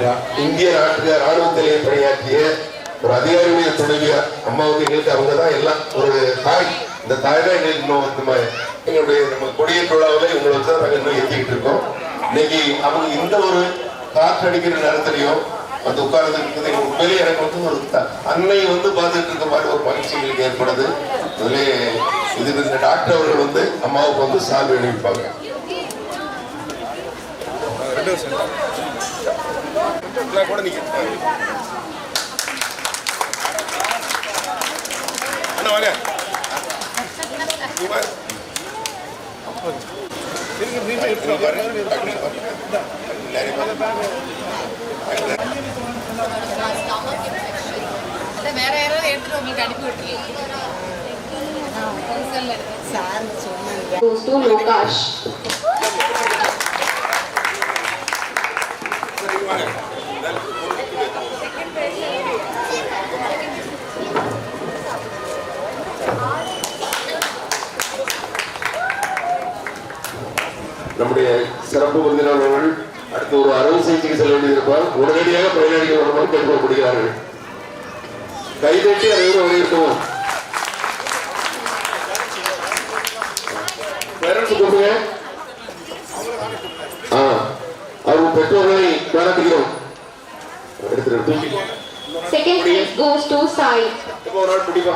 இந்திய நாட்டுக்கு ராணுவத்திலே பணியாற்றிய ஒரு அதிகாரியுடைய துணைவியா அம்மாவுக்கு எங்களுக்கு அவங்க தான் எல்லாம் ஒரு தாய். இந்த தாய் தான் எங்களுக்கு இன்னும் எங்களுடைய நம்ம கொடிய விழாவில் இவங்களை வச்சு தான் நாங்கள் இன்னும் ஏற்றிக்கிட்டு இருக்கோம். இன்னைக்கு அவங்க இந்த ஒரு காற்று அடிக்கிற நேரத்திலையும் அந்த உட்கார்ந்து இருக்குது. உண்மையிலேயே எனக்கு வந்து ஒரு த- அன்னை வந்து பார்த்துட்டு இருக்க மாதிரி ஒரு மகிழ்ச்சி எங்களுக்கு ஏற்படுது. அதிலே இது இந்த டாக்டர் அவர்கள் வந்து அம்மாவுக்கு வந்து சால்வை அணிவிப்பாங்க கூட நீங்க அண்ணா வாங்க. வேற யாராவது எடுத்துட்டு உங்களுக்கு அனுப்பி விட்டுருக்கீங்க goes to Lokash. நம்முடைய சிறப்பு விருந்தினர்கள் அடுத்து ஒரு அறுவை சிகிச்சைக்கு செல்ல வேண்டியிருப்பார். உடனடியாக பயனாளிகள் வருமாறு கேட்கப்படுகிறார்கள் கைதட்டி அனைவரும் வலியுறுத்தவும் பேரண்ட்ஸ் கூப்பிடுங்க ஆ அவங்க பெற்றோர்களை பாராட்டுகிறோம் எடுத்துட்டு தூக்கி Second place goes to Sai. இப்போ ஒரு நாள் பிடிப்பா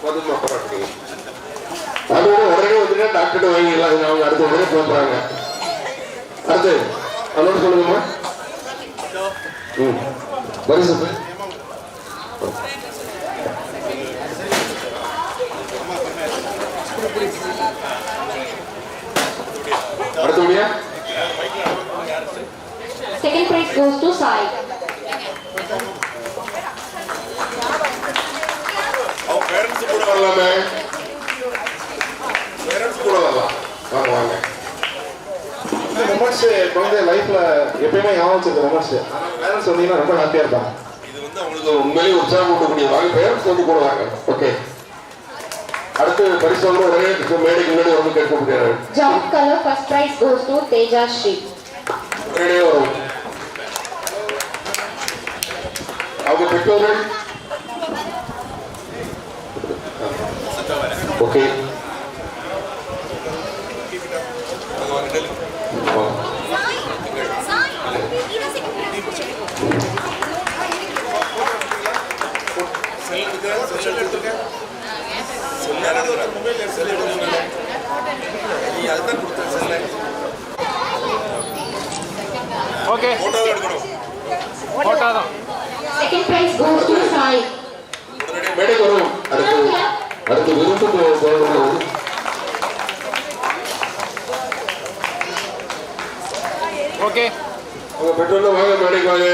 போதுமா பாராட்டுங்க அதோட உடனே வந்துட்டு டாக்டர் வாங்கிடலாம் சொல்றாங்க. அடுத்து அதோட சொல்லுங்கம்மா. ம். பரிசு அடுத்தபடியா second prize goes to Sai அவங்க பேரண்ட்ஸ் கூட வரலாமே பேரண்ட்ஸ் கூட வரலாம் வாங்க வாங்க இந்த மொமெண்ட்ஸ் குழந்தை லைஃப்ல எப்பயுமே மொமெண்ட்ஸ் பேரண்ட்ஸ் வந்தீங்கன்னா ரொம்ப ஹாப்பியா இருப்பாங்க இது வந்து அவங்களுக்கு உண்மையிலேயே உற்சாகம் ஊட்டக்கூடிய வாங்க பேரண்ட்ஸ் வந்து கூட வாங்க ஓகே அடுத்து பரிசு வந்து உடனே மேடைக்கு முன்னாடி வந்து கேட்க முடியாது Jump color first prize goes to Teja Shri. உடனே வரும் அவங்க பெற்றோர்கள்? ஓகே ஃபோட்டோ தான் Second prize goes to Sai. மேடைக்கு வரும் அடுத்து அடுத்து விருப்பம் போகிறது ஓகே உங்க பெற்றோர்கள் வாங்க மேடைக்கு வாங்க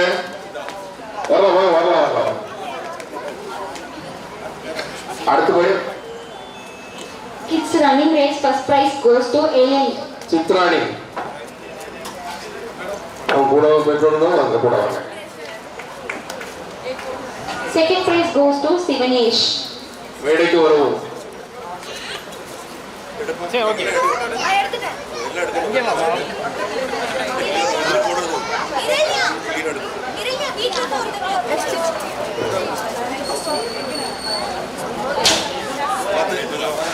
வரலாம் வாங்க வரலாம் வரலாம் அடுத்து போய் Kids running race first prize goes to Ellen. சித்ராணி அவங்க கூட பெற்றோர் தான் அங்க கூட வாங்க Second prize goes to Sivanesh. மேடைக்கு வரவும் சரி okay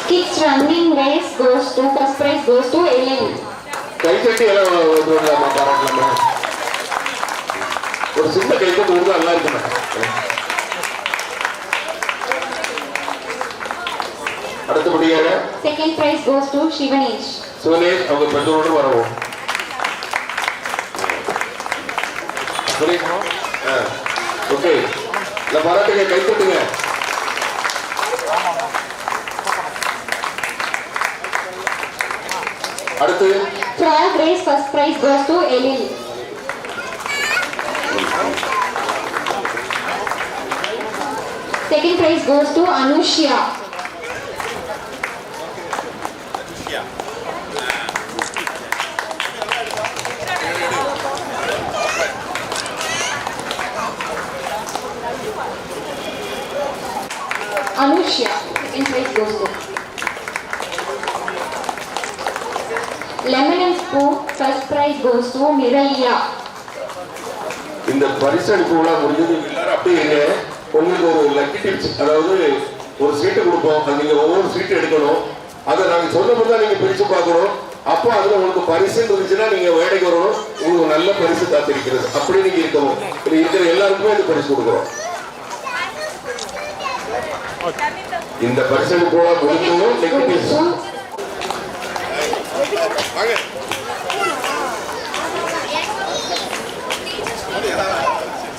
Kids running race goes to first prize goes to Ellen. கைத்தட்டி எல்லாம் இது பண்ணலாமா பாராட்டலாமா ஒரு சின்ன கைத்தட்டு கொடுத்தா நல்லா இருக்குமே. அடுத்தபடியாக Second prize goes to Shivanesh. சுவனேஷ் அவங்க பெற்றோரோடு வரவும். ஓகே இல்லை பாராட்டுங்க கைத்தட்டுங்க அடுத்து? Frog race first prize goes to Second prize goes to Anushya. Anushya. Second prize goes to. Lemon and spoon. First prize goes to Miraya. இந்த பரிசு அளிப்பு விழா முடிஞ்சது எல்லாரும் அப்படியே இருங்க. உங்களுக்கு ஒரு லக்கி டிப்ஸ் அதாவது ஒரு சீட்டு கொடுப்போம். அது நீங்கள் ஒவ்வொரு சீட்டு எடுக்கணும். அதை நாங்கள் சொன்னபோது தான் நீங்கள் பிரித்து பார்க்கணும். அப்போ அதில் உங்களுக்கு பரிசு இருந்துச்சுன்னா நீங்கள் வேலைக்கு வரணும். உங்களுக்கு நல்ல பரிசு காத்திருக்கிறது. அப்படி நீங்கள் இருக்கணும். இது இருக்கிற எல்லாருக்குமே இந்த பரிசு கொடுக்குறோம். இந்த பரிசு கூட விழா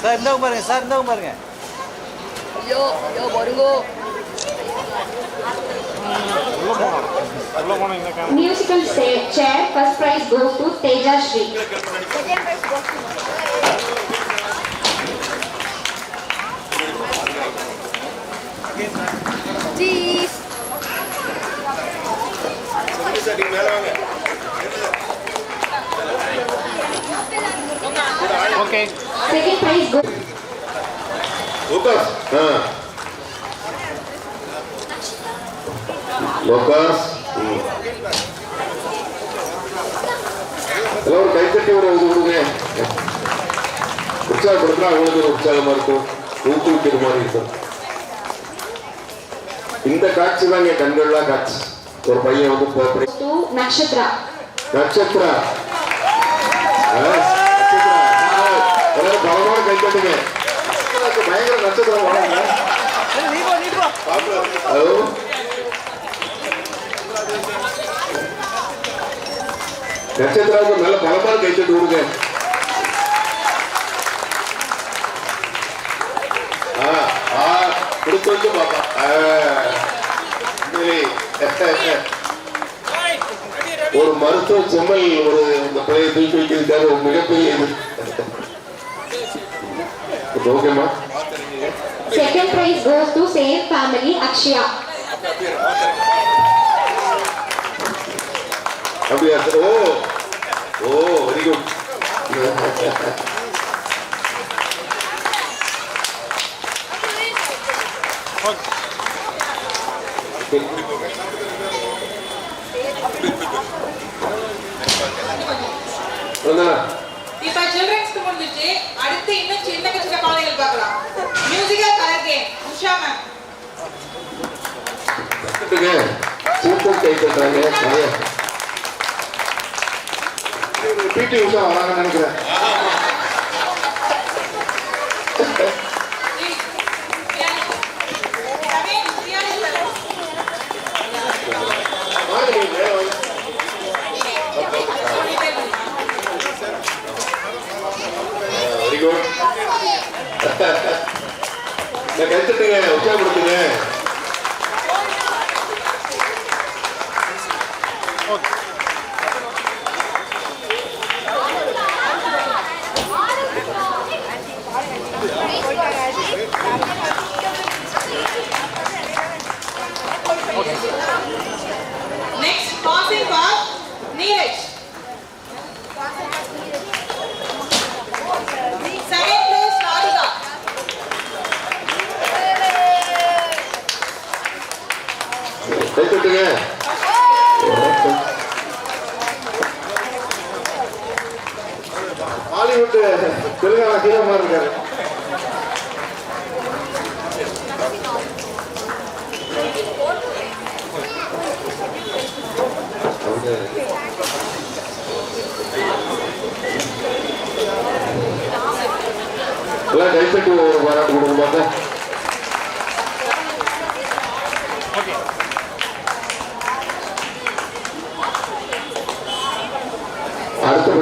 சார் இந்தவங்க பாருங்க சார் இந்தவங்க பாருங்க. Musical sa- chair, first prize goes to Teja Shri. Okay Second prize goes Ah. Lucas. ம். எல்லாம் ஒரு கைத்தட்டி ஒரு இது கொடுங்க உற்சாகப்படுத்தினா அவங்களுக்கு ஒரு உற்சாகமா இருக்கும் ஊக்குவிக்கிற மாதிரி இருக்கும் இந்த காட்சி என் கண்கள்லாம் காட்சி ஒரு பையன் வந்து. நட்சத்திரா நட்சத்திரா. பலமான கை தட்டுங்க நட்சத்திராக்கு பயங்கர நட்சத்திரம் வளருங்க ஹலோ நட்சத்திராவுக்கு நல்ல பலமாக கை தட்டு கொடுங்க கொடுத்து வந்து பாப்பா ஒரு மருத்துவ செம்மல் ஒரு இந்த பிள்ளையை தூக்கி வைக்கிறதுக்காக ஒரு மிகப்பெரிய இது. ஓகேம்மா? Second prize goes to same family Akshaya. அப்படியா ஓ ஓ வெரி குட் இப்ப சில்ட்ரன்ஸ்க்கு முடிஞ்சிச்சு அடுத்து இன்னும் சின்ன சின்ன குழந்தைகள் பார்க்கலாம். Musical colour game Usha ma'am super கை தட்டுறாங்க பிடி உஷா வராங்கன்னு நினைக்கிறேன் வாங்க நீங்க மேல வாங்க. வெரி குட் கை தட்டுங்க உற்சாகப்படுத்துங்க next passing pass Neeraj second place Radhika கை தட்டுங்க பாலிவுட் தெலுங்கானா ஹீரோ மாதிரி இருக்காரு. எல்லாம் ஒரு பாராட்டு கொடுக்க மாட்டேன் ஓகே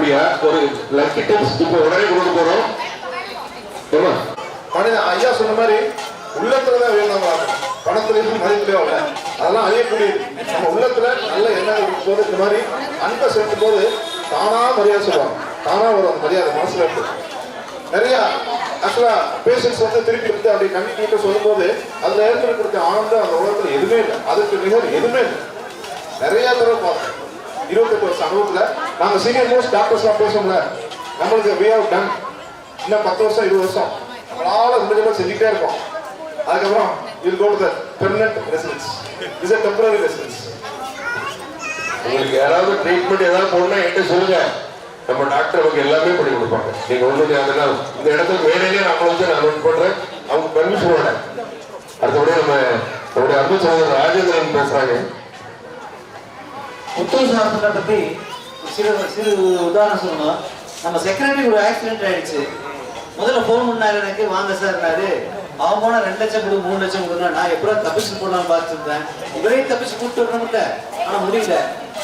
அடுத்தபடியா ஒரு லக்கி டிப்ஸ் இப்போ உடனே கொடுக்க போறோம். மனிதன் ஐயா சொன்ன மாதிரி உள்ளத்துல தான் வேணும் நம்ம பணத்துலயும் மதிப்புலயும் இல்ல அதெல்லாம் அழியக்கூடியது நம்ம உள்ளத்துல நல்ல எண்ணம் இருக்கும் போது இந்த மாதிரி அன்பை சேர்க்கும் போது தானா மரியாதை சொல்லுவாங்க. தானா வரும் அந்த மரியாதை மனசுல இருக்கு நிறைய ஆக்சுவலா பேஷன்ஸ் வந்து திருப்பி வந்து அப்படி கண்டிப்பாக சொல்லும்போது அதுல ஏற்படுத்த ஆனந்தம் அந்த உலகத்துல எதுவுமே இல்லை. அதுக்கு நிகர் எதுவுமே இல்லை. நிறைய தடவை பார்த்தேன் இருபத்தெட்டு வருஷம் அனுபவத்துல நாங்க சீனியர் மோஸ்ட் டாக்டர்ஸ்லாம் பேசணும்ல நம்மளுக்கு வே ஆஃப் டன் இன்னும் பத்து வருஷம் இருபது வருஷம். நம்மளால முடிஞ்ச செஞ்சுக்கிட்டே இருக்கோம். அதுக்கப்புறம் இது go to permanent residence is a temporary residence உங்களுக்கு யாராவது ட்ரீட்மெண்ட் ஏதாவது போடணும் என்கிட்ட சொல்லுங்க. நம்ம டாக்டர் அவங்க எல்லாமே பண்ணி கொடுப்பாங்க. நீங்க ஒண்ணு அதெல்லாம் இந்த இடத்துல மேடையிலே நம்மள வந்து நான் நோட் பண்றேன். அவங்க பெர்மிஷனோட அடுத்தபடியே நம்ம நம்முடைய அன்பு சகோதரர் ராஜேந்திரன் பேசுறாங்க. புத்தூர் சாப்பிட்ட பற்றி சிறு சிறு உதாரணம் சொல்லணும். நம்ம செக்ரட்டரி ஒரு ஆக்சிடென்ட் ஆயிடுச்சு. முதல்ல ஃபோன் பண்ணாரு எனக்கு வாங்க சார்னாரு அவன் போனா ரெண்டு லட்சம் கொடு மூணு லட்சம் கொடுனா நான் எப்படா தப்பிச்சு போடலாம்னு பார்த்துருந்தேன். இவரே தப்பிச்சு கூப்பிட்டு வரணும்ல ஆனா முடியல.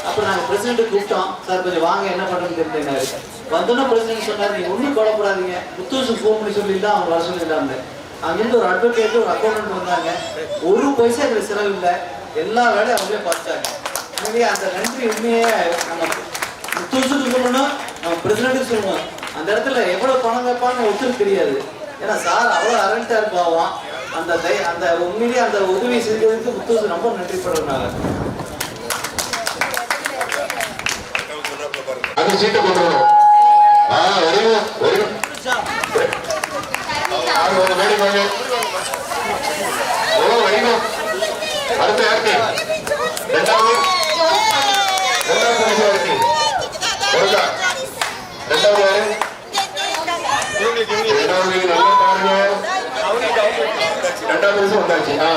அப்புறம் நாங்க பிரசிடென்ட் கூப்பிட்டோம். சார் கொஞ்சம் வாங்க என்ன பண்றதுன்னு தெரியலனாரு வந்தோன்னா பிரசிடென்ட் சொன்னாரு நீங்க ஒன்றும் கவலைப்படாதீங்க. புத்தூருக்கு ஃபோன் பண்ணி தான் அவங்க வர சொல்லிட்டாங்க அங்கிருந்து ஒரு அட்வொகேட் ஒரு அக்கௌண்டன்ட் வந்தாங்க. ஒரு பைசா எங்களுக்கு செலவு இல்லை. எல்லா வேலையும் அவங்களே பார்த்தாங்க அந்த நன்றி உண்மையே நம்ம முத்தூசுக்கு சொல்லணும் நம்ம பிரசிடண்ட்டுக்கு சொல்லணும். அந்த இடத்துல எவ்வளவு பணம் வைப்பான்னு ஒத்துக்கு தெரியாது. ஏன்னா சார் அவ்வளோ அரண்டா இருப்பாவான் அந்த தை அந்த உண்மையிலேயே அந்த உதவி செஞ்சதுக்கு ரொம்ப நன்றி அந்த சீட்டை கொண்டு வரணும் ஆ வருவோம் ஒரு வாங்க. ஓ அடுத்த யாருக்கு? ரெண்டாவது பரிசு யாருக்கு ஒருக்கா ரெண்டாவது ரெண்டாவது நீங்க நல்லா பாருங்க ரெண்டாவது பரிசு வந்தாச்சு. ஆ.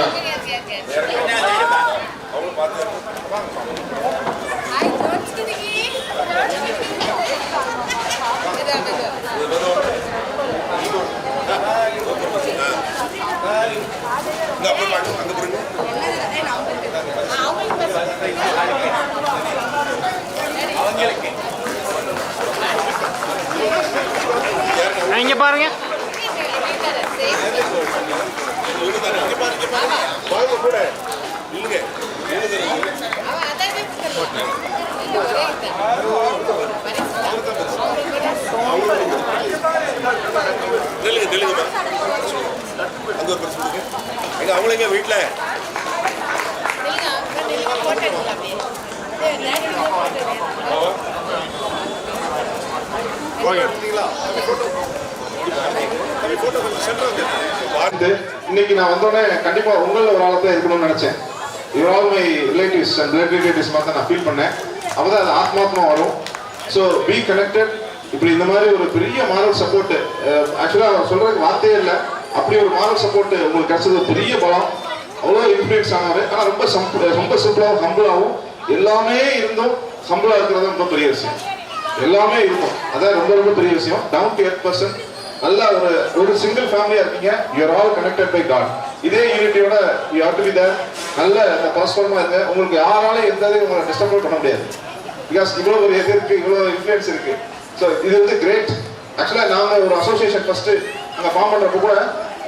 இங்க பாருங்க. நில்லுங்க நில்லுங்க அங்க ஒரு பிரச்சனை எங்க அவங்கள வீட்டுல பார்த்து இன்னைக்கு நான் வந்தோடனே கண்டிப்பா உங்கள ஒரு ஆளத்தை இருக்கணும்னு நினைச்சேன். You all my relatives and blood relatives மாதிரி நான் ஃபீல் பண்ணேன். அப்பதான் அது ஆத்மாத்மா வரும். ஸோ பி கனெக்டட் இப்படி இந்த மாதிரி ஒரு பெரிய மாரல் சப்போர்ட்டு ஆக்சுவலாக சொல்றதுக்கு வார்த்தையே இல்லை. அப்படி ஒரு மாரல் சப்போர்ட்டு உங்களுக்கு கிடைச்சது பெரிய பலம். அவ்வளோ இன்ஃப்ளூயன்ஸ் ஆனாரு ஆனால் ரொம்ப சம்ப ரொம்ப சிம்பிளாகவும் ஹம்பிளாகவும் எல்லாமே இருந்தும் ஹம்பிளாக இருக்கிறது ரொம்ப பெரிய விஷயம். எல்லாமே இருக்கும். அதான் ரொம்ப ரொம்ப பெரிய விஷயம். டவுன் டு எட் பர்சன்ட் நல்ல ஒரு ஒரு சிங்கிள் ஃபேமிலியா இருக்கீங்க. You are all connected by God இதே யூனிட்டியோட you have to be there நல்ல பரஸ்பரமா இருங்க உங்களுக்கு யாராலும் எந்த உங்களை டிஸ்டர்ப் பண்ண முடியாது. பிகாஸ் இவ்வளோ ஒரு இது இருக்கு இவ்வளோ இன்ஃப்ளூயன்ஸ் இருக்கு. ஸோ இது வந்து கிரேட் ஆக்சுவலாக நாங்கள் ஒரு அசோசியேஷன் ஃபர்ஸ்ட் அங்கே ஃபார்ம் பண்ணுறப்ப கூட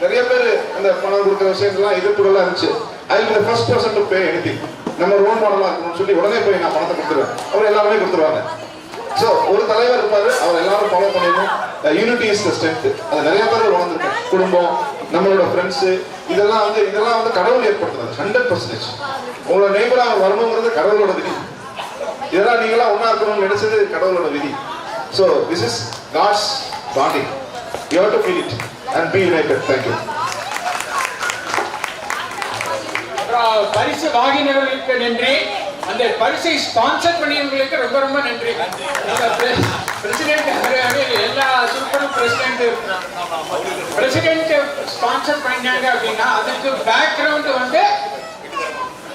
நிறைய பேர் அந்த பணம் கொடுக்குற விஷயங்கள்லாம் எதிர்ப்புகள்லாம் இருந்துச்சு. I will first person to pay any நம்ம ரோல் மாடலாக இருக்கணும்னு சொல்லி உடனே போய் நான் பணத்தை கொடுத்துருவேன். அவர் எல்லாருமே கொடுத்துருவாங்க. ஸோ ஒரு தலைவர் இருப்பாரு அவர் எல்லாரும் ஃபாலோ பண்ணிடணும் யூனிட்டி இஸ் த ஸ்ட்ரென்த் அது நிறைய பேர் வளர்ந்துருக்கேன் குடும்பம் நம்மளோட ஃப்ரெண்ட்ஸு இதெல்லாம் வந்து இதெல்லாம் வந்து கடவுள் ஏற்படுத்துறது ஹண்ட்ரட் பர்சன்டேஜ் உங்களோட நெய்பராக வரணுங்கிறது கடவுளோட விதி. இதெல்லாம் நீங்களாம் ஒன்றா இருக்கணும்னு நினைச்சது கடவுளோட விதி. So this is God's bonding you have to feel it and be united thank you பரிசு வாங்கினவர்களுக்கு நன்றி. அந்த பரிசை ஸ்பான்சர் பண்ணியவங்களுக்கு ரொம்ப ரொம்ப நன்றி. பிரசிடென்ட் எல்லா சூப்பரும் பிரசிடென்ட் பிரசிடென்ட் ஸ்பான்சர் பண்ணாங்க அப்படின்னா அதுக்கு பேக்ரவுண்ட் வந்து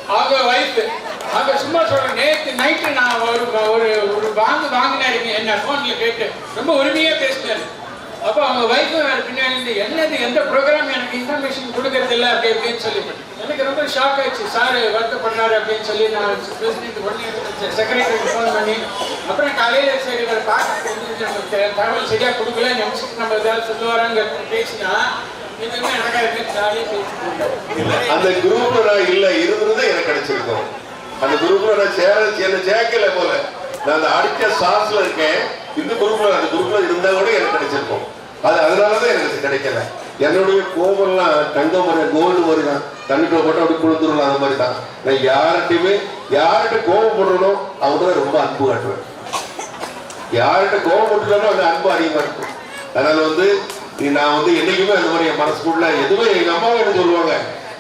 அவங்க ஒய்ஃப் அவங்க சும்மா சொல்றேன் நேற்று நைட்டு நான் ஒரு ஒரு ஒரு வாங்கு வாங்கினாருங்க என்ன ஃபோனில் கேட்டு. ரொம்ப உரிமையாக பேசினாரு. அப்போ அவங்க ஒய்ஃபு பின்னாடி இருந்து என்னது எந்த ப்ரோக்ராம் எனக்கு இன்ஃபர்மேஷன் கொடுக்கறது இல்லை அப்படி அப்படின்னு சொல்லி எனக்கு ரொம்ப ஷாக் ஆயிடுச்சு. சார் வருத்தப்படுறாரு அப்படின்னு சொல்லி நான் பிரசிடென்ட் உடனே செக்ரட்டரி ஃபோன் பண்ணி அப்புறம் காலையில் சரி இவர் பார்க்க நமக்கு தகவல் சரியாக கொடுக்கல நிமிஷத்துக்கு நம்ம ஏதாவது சொல்லுவாராங்க பேசினா அந்த குரூப்ல நான் இல்ல இருந்தது எனக்கு கிடைச்சிருக்கும். அந்த குரூப்ல நான் சேர என்ன சேர்க்கல போல. நான் அந்த அடுத்த சாஸ்ல இருக்கேன். இந்த குரூப்ல அந்த குரூப்ல இருந்தா கூட எனக்கு கிடைச்சிருக்கும். அது அதனாலதான் எனக்கு கிடைக்கல. என்னுடைய கோபம்லாம் தங்கம் ஒரு கோல்டு மாதிரி தான். தண்ணிக்குள்ள போட்டு அப்படி குளிந்துடலாம் அந்த மாதிரி தான். நான் யார்கிட்டயுமே யார்கிட்ட கோபப்படுறனோ அவங்க தான் ரொம்ப அன்பு காட்டுவேன். யார்கிட்ட கோபப்பட்டுட்டாலும் அந்த அன்பு அதிகமா இருக்கும். அதனால வந்து நீ நான் வந்து என்னைக்குமே அந்த மாதிரி என் மனசுக்குள்ள எதுவுமே எங்க அம்மாவை என்ன சொல்லுவாங்க.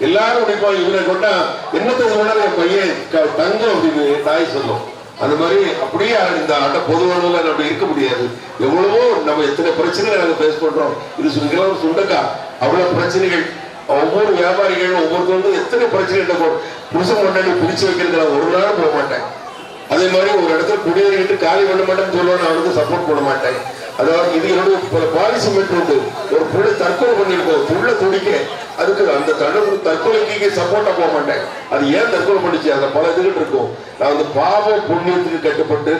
எல்லாரும் நினைப்பாங்க இவனை கொண்டா என்னத்தை சொன்னாலும் என் பையன் தங்கம் அப்படின்னு என் தாய் சொல்லும். அந்த மாதிரி அப்படியே இந்த ஆட்ட பொது நம்ம இருக்க முடியாது. எவ்வளவோ நம்ம எத்தனை பிரச்சனைகளை நாங்கள் ஃபேஸ் பண்றோம். இது சுங்கலாம் ஒரு சுண்டக்கா. அவ்வளவு பிரச்சனைகள். ஒவ்வொரு வியாபாரிகள் ஒவ்வொருத்தவங்க எத்தனை பிரச்சனைகள் புருஷன் கொண்டாடி பிடிச்சு வைக்கிறதுல ஒரு நாள் போக மாட்டேன். அதே மாதிரி ஒரு இடத்துல குடியேறிக்கிட்டு காலி பண்ண மாட்டேன்னு சொல்லுவேன் நான் அவனுக்கு சப்போர்ட் பண்ண மாட்டேன். அதாவது இது என்னுடைய பல பாலிசி மெட்ரு உண்டு. ஒரு பிள்ளை தற்கொலை பண்ணிருக்கோம் புள்ள துடிக்க. அதுக்கு அந்த தடுப்பு தற்கொலைக்கு சப்போர்ட்டா போக மாட்டேன். அது ஏன் தற்கொலை பண்ணிச்சு? அந்த பல இதுகிட்டு இருக்கும். நான் வந்து பாவ புண்ணியத்துக்கு கட்டுப்பட்டு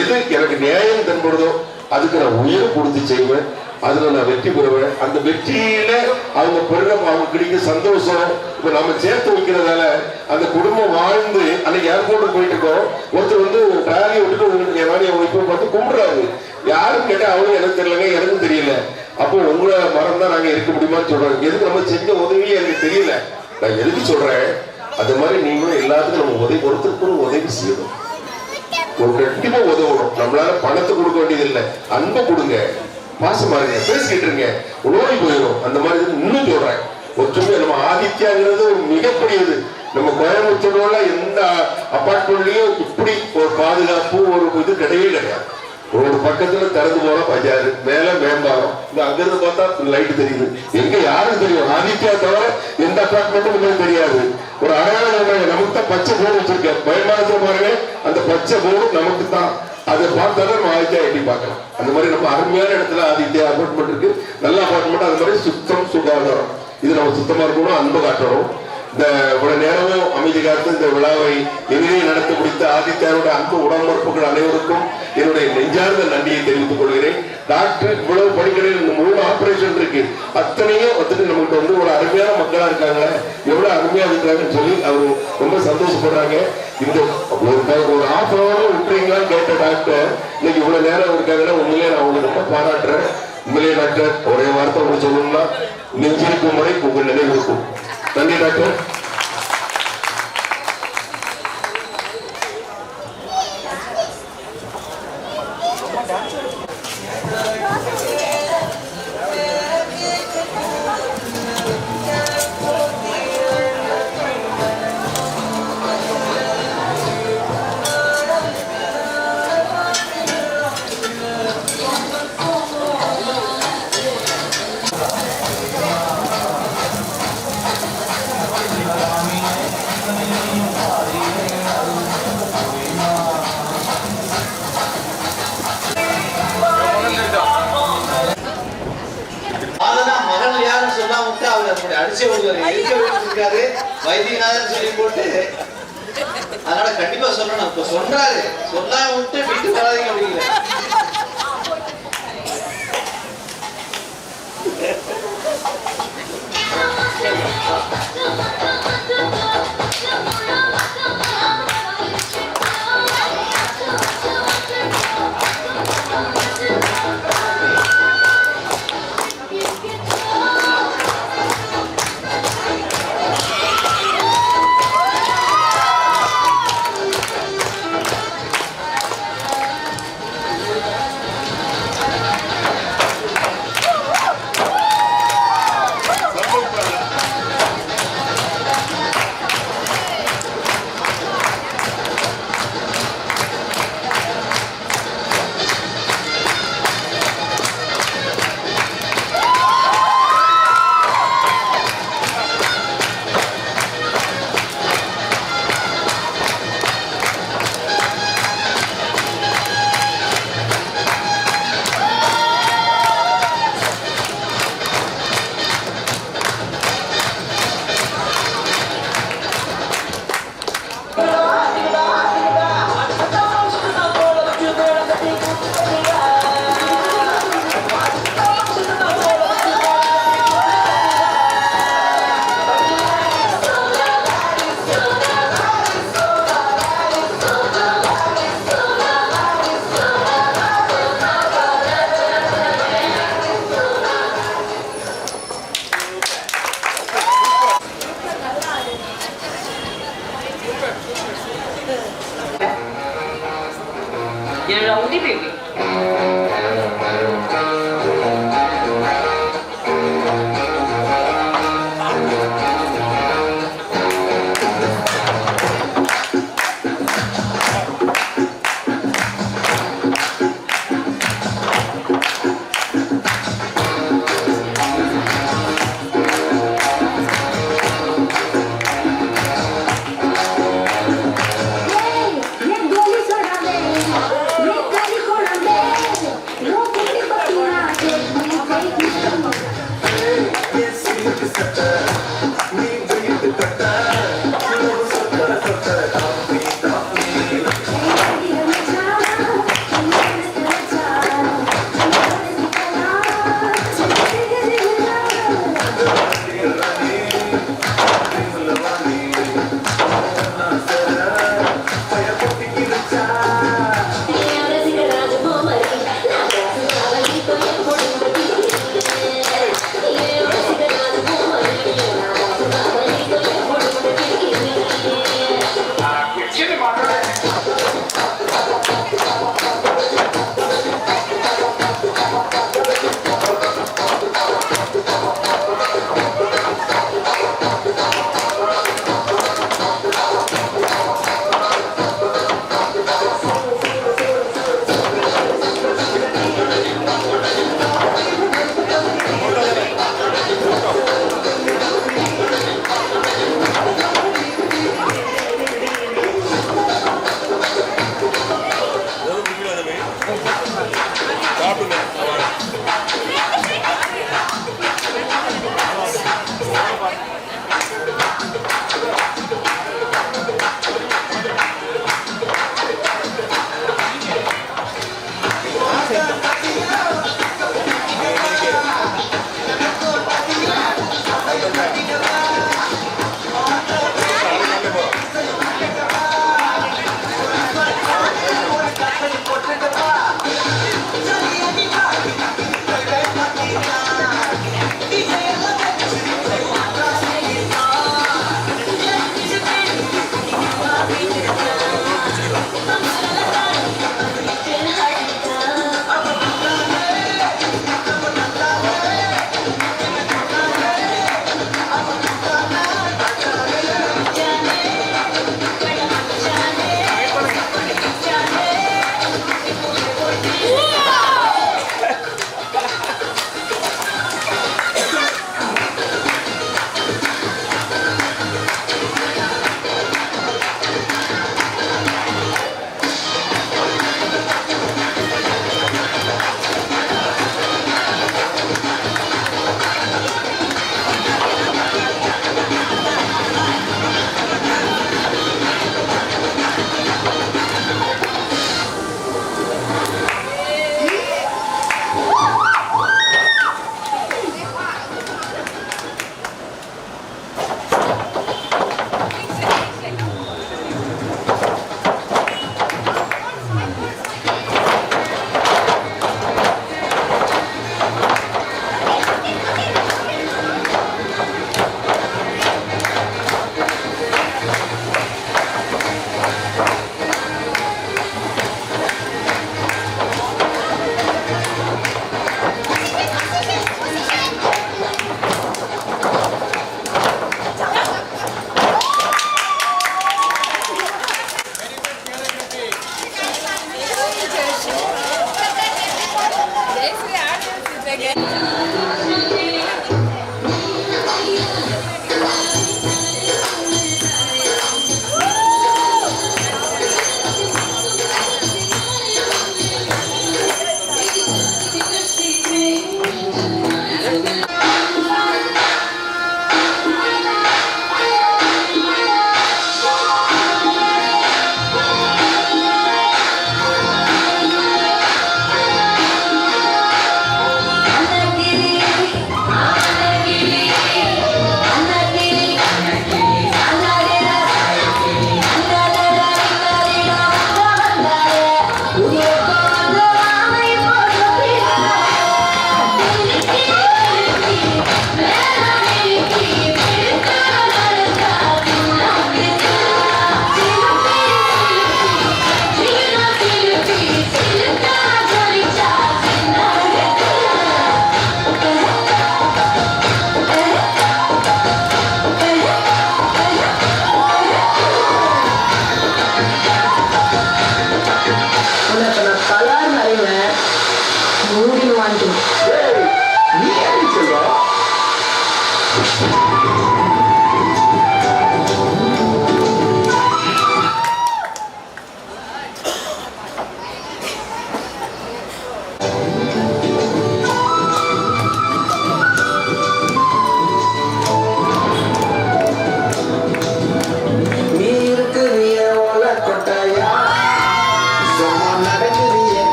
எது எனக்கு நியாயம் தென்படுதோ அதுக்கு நான் உயிரை கொடுத்து செய்வேன். அதுல நான் வெற்றி பெறுவேன். அந்த வெற்றியில அவங்க பெருற அவங்க கிடைக்க சந்தோஷம் இப்ப நம்ம சேர்த்து வைக்கிறதால அந்த குடும்பம் வாழ்ந்து அன்னைக்கு ஏர்போர்ட்டுக்கு போயிட்டு இருக்கோம். ஒருத்தர் வந்து ட்ராலி விட்டுட்டு என் மாதிரி இப்போ பார்த்து கும்பிடுறாரு. யாரும் கேட்டா அவனும் எனக்கு தெரியலங்க எனக்கும் தெரியல. அப்போ உங்களை மரம் தான் நாங்க இருக்க முடியுமான்னு சொல்றாங்க எதுக்கு நம்ம செஞ்ச உதவியே எனக்கு தெரியல. நான் எதுக்கு சொல்றேன்? அது மாதிரி நீங்களும் எல்லாத்துக்கும் நம்ம உதவி ஒருத்தருக்கும் உதவி செய்யணும். ஒரு கண்டிப்பா உதவணும். நம்மளால பணத்தை கொடுக்க வேண்டியது இல்லை அன்பை கொடுங்க. பாசமா இருங்க பேசிக்கிட்டு இருங்க. உணவு போயிடும் அந்த மாதிரி இன்னும் சொல்றேன். ஒற்றுமை நம்ம ஆதித்யாங்கிறது ஒரு மிகப்பெரியது. நம்ம கோயம்புத்தூர்ல எந்த அப்பார்ட்மெண்ட்லயும் இப்படி ஒரு பாதுகாப்பு ஒரு இது கிடையவே கிடையாது. ஒரு பக்கத்துல திறந்து போன பஜாரு மேல மேம்பாலம். இந்த அங்கிருந்து பார்த்தா லைட் தெரியுது. எங்க யாரும் தெரியும்? ஆதித்யா தவிர எந்த அப்பார்ட்மெண்ட்டும் உங்களுக்கு தெரியாது. ஒரு அடையாளம் நமக்கு தான் பச்சை போர்டு வச்சிருக்கேன் பயமானத்தை பாருங்க அந்த பச்சை போர்டு நமக்கு தான். அதை பார்த்தா நம்ம ஆதித்யா எட்டி பார்க்கலாம்? அந்த மாதிரி நம்ம அருமையான இடத்துல ஆதித்யா அப்பார்ட்மெண்ட் இருக்கு. நல்ல அப்பார்ட்மெண்ட் அது மாதிரி சுத்தம் சுகாதாரம். இது நம்ம சுத்தமா இருக்கணும் அன்பு காட்டணும் இந்த இவ்வளவு நேரமும் அமைதி இந்த விழாவை எதிரே நடத்த முடித்த ஆதித்யாருடைய அன்பு உடம்புறுப்புகள் அனைவருக்கும் என்னுடைய நெஞ்சார்ந்த நன்றியை தெரிவித்துக் கொள்கிறேன். டாக்டர் இவ்வளவு படிக்கிறேன் இந்த மூணு ஆபரேஷன் இருக்கு. அத்தனையும் வந்துட்டு நம்மகிட்ட வந்து ஒரு அருமையான மக்களா இருக்காங்க. எவ்வளவு அருமையா இருக்கிறாங்கன்னு சொல்லி அவர் ரொம்ப சந்தோஷப்படுறாங்க. இந்த ஒரு ஒரு ஹாஃப் ஹவர் விட்டுறீங்களான்னு கேட்ட டாக்டர் இன்னைக்கு இவ்வளவு நேரம் இருக்காங்கன்னா உண்மையிலேயே நான் உங்களுக்கு ரொம்ப பாராட்டுறேன். உண்மையிலேயே டாக்டர் ஒரே வார்த்தை உங்களுக்கு சொல்லணும்னா நெஞ்சிருக்கும் முறை உங்கள் நினைவு இருக்கும் நன்றி டாக்டர். இவர் இருக்காரு வைத்தியநாதன் சொல்லி போட்டு. அதனால கண்டிப்பா சொல்லணும். இப்ப சொல்றாரு. சொன்னா விட்டு விட்டு வராதீங்க அப்படிங்கிற. Thank